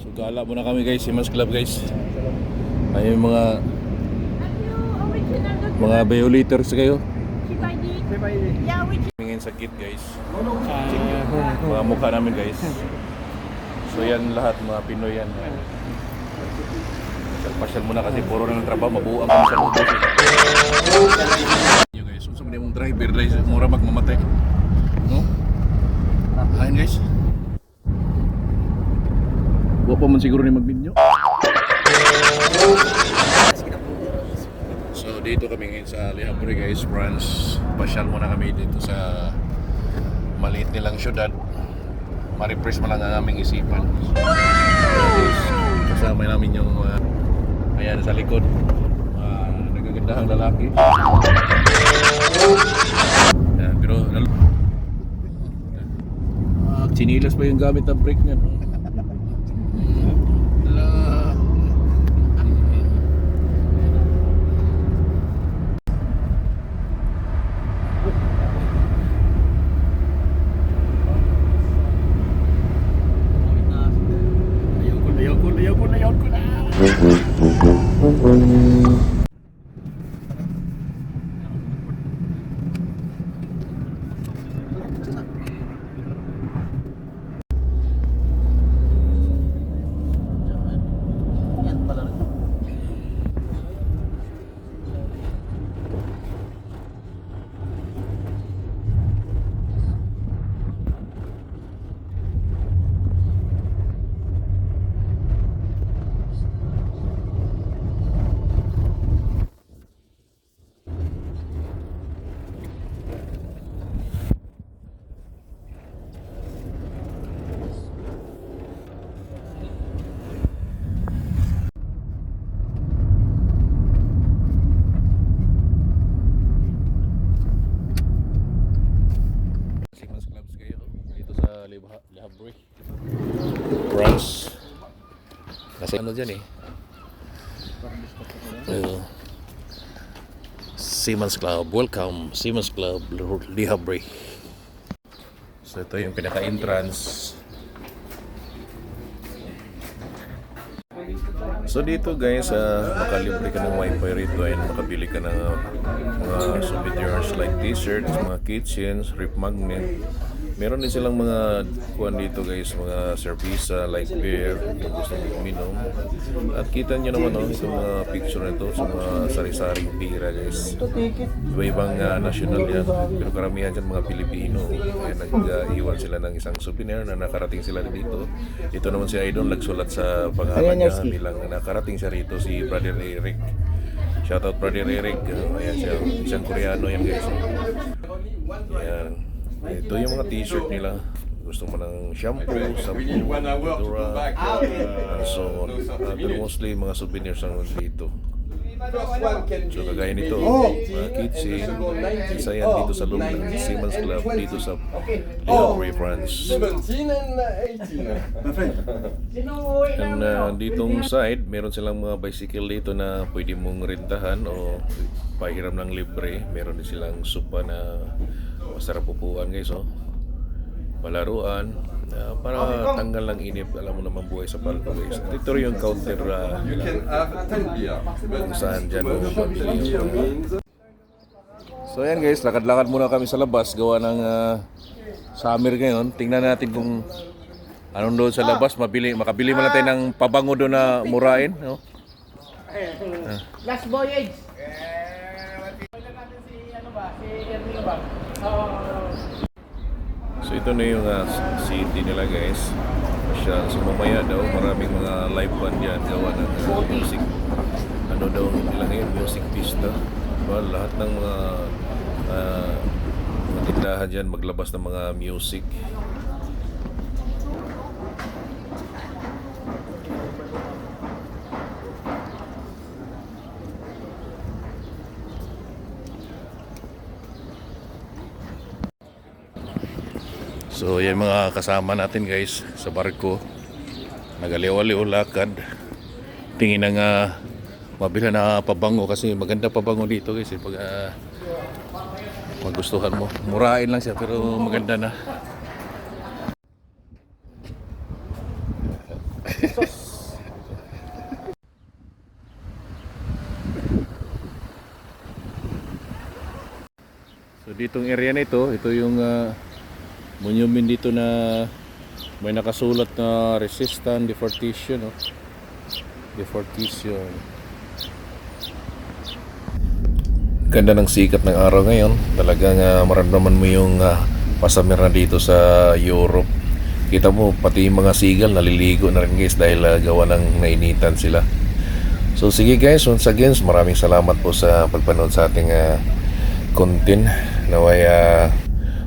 So gala muna kami guys, Siemens Club guys. Ay mga mga violators kayo. Tingin sa kit guys. Mga mukha namin guys. So yan lahat mga Pinoy yan. Pasyal muna kasi puro ng trabaho, mabuang kami sa loob. Yo guys, unsa man imong driver guys, mura magmamatay. No? Ayun guys. Man siguro ni magbinyo. So dito kami ngayon sa Le guys, France. Pasyal muna kami dito sa maliit nilang syudad. Ma-refresh mo lang ang aming isipan. Kasama namin yung uh, ayan sa likod. Uh, nagagandahang lalaki. Ayan, pero Ah, chinilas pa yung gamit ng brake niya. no? คุณนายศกูแล้ว Siemens Clubs kayo dito sa Le Ha- Le Havre. France. Kasi ano dyan eh. Uh, Siemens Club. Welcome. Siemens Club Le Havre. So ito yung pinaka-entrance. So dito guys, uh, makalibre ka ng wifi rito and makabili ka ng uh, mga souvenirs like t-shirts, mga kitchens, rip magnet. Meron din silang mga kuhan dito guys, mga servisa like beer, kung gusto mo uminom. At kita nyo naman oh, itong mga picture nito sa mga sari-saring pira guys. Iba-ibang uh, national yan, pero karamihan dyan mga Pilipino. Kaya nag-iwan sila ng isang souvenir na nakarating sila dito. Ito naman si Idol, nagsulat sa pangalan niya bilang nakarating siya rito si Brother Eric. Shoutout Brother Eric. Ayan siya, isang Koreano yan guys. Ayan. Ito yung mga t-shirt nila. Gusto mo ng shampoo, sabon, dura, and so on. Uh, pero mostly mga souvenirs ang dito. So kagaya nito, mga kitchen, isa yan dito sa loob ng Siemens Club, dito sa Leopold, France. 17 and 18. And uh, ditong side, meron silang mga bicycle dito na pwede mong rentahan o pahiram ng libre. Meron din silang supa na masarap upuan guys oh. Palaruan. Uh, para tanggal lang inip. Alam mo naman buhay sa palco guys. Dito rin yung counter uh, You can have 10 beer. kung saan dyan mo mabili yung means So ayan guys, lakad-lakad muna kami sa labas gawa ng uh, summer ngayon. Tingnan natin kung anong doon sa labas mabili, makabili man natin ng pabango doon na murain, no? last voyage. So ito na yung uh, city nila guys. Siya sumamaya daw, maraming mga live band yan gawa ng uh, music. Ano daw nila ngayon, music pista. Well, lahat ng mga uh, mga tindahan dyan maglabas ng mga music. So yan mga kasama natin guys sa barko. Nagaliw-aliw lakad. Tingin na nga mabila na pabango kasi maganda pabango dito guys. eh, Pag ah, magustuhan mo. Murain lang siya pero maganda na. So ditong area na ito, ito yung ah, monument dito na may nakasulat na resistant defortation, no? Defortation. Ganda ng sikat ng araw ngayon. Talagang uh, maramdaman mo yung ah, pasamir na dito sa Europe. Kita mo, pati yung mga sigal naliligo na rin guys dahil ah, gawa ng nainitan sila. So sige guys, once again, maraming salamat po sa pagpanood sa ating ah, content. Naway ah,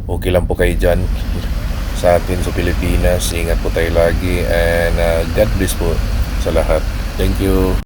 okay lang po kayo dyan sa atin sa Pilipinas. Ingat po tayo lagi and ah, God bless po sa lahat. Thank you.